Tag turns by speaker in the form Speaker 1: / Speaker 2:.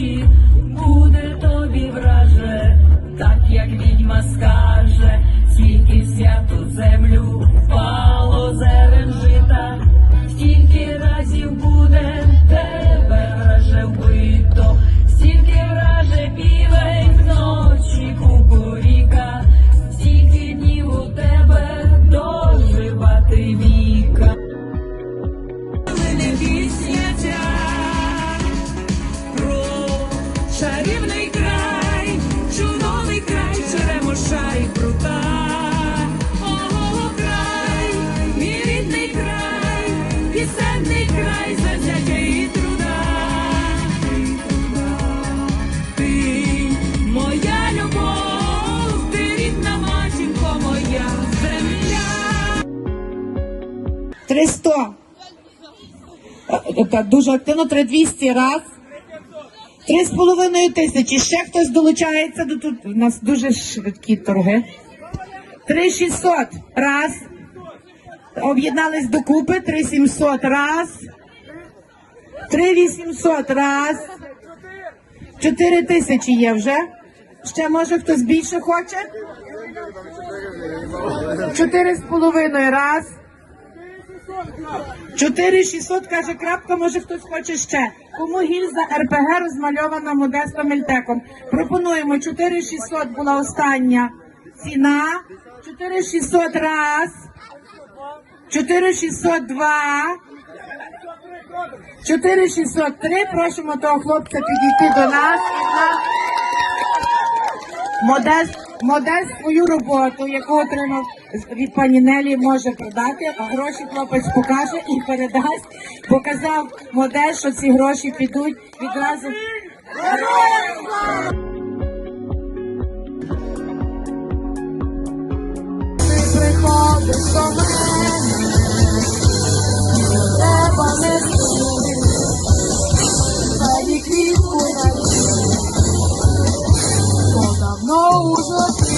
Speaker 1: ночі, буде тобі враже, так як відьма скаже,
Speaker 2: 300. Е, дуже активно, 3200 раз. Три з половиною тисячі. Ще хтось долучається до тут. У нас дуже швидкі торги. 3600 раз. Об'єднались докупи. 3700 раз. 3800 раз. 4 тисячі є вже. Ще може хтось більше хоче? Чотири з половиною раз. 4600, каже крапка, може хтось хоче ще. Кому гільза РПГ розмальована Модестом Мельтеком. Пропонуємо 4600 була остання ціна. 4600 раз. 4602. 4603. Просимо того хлопця підійти до нас. Модест, Модест свою роботу, яку отримав пані Нелі може продати, а гроші хлопець покаже і передасть. Показав модель, що ці гроші підуть відразу. Ти приходиш до мене, треба не Дай квітку на Бо давно уже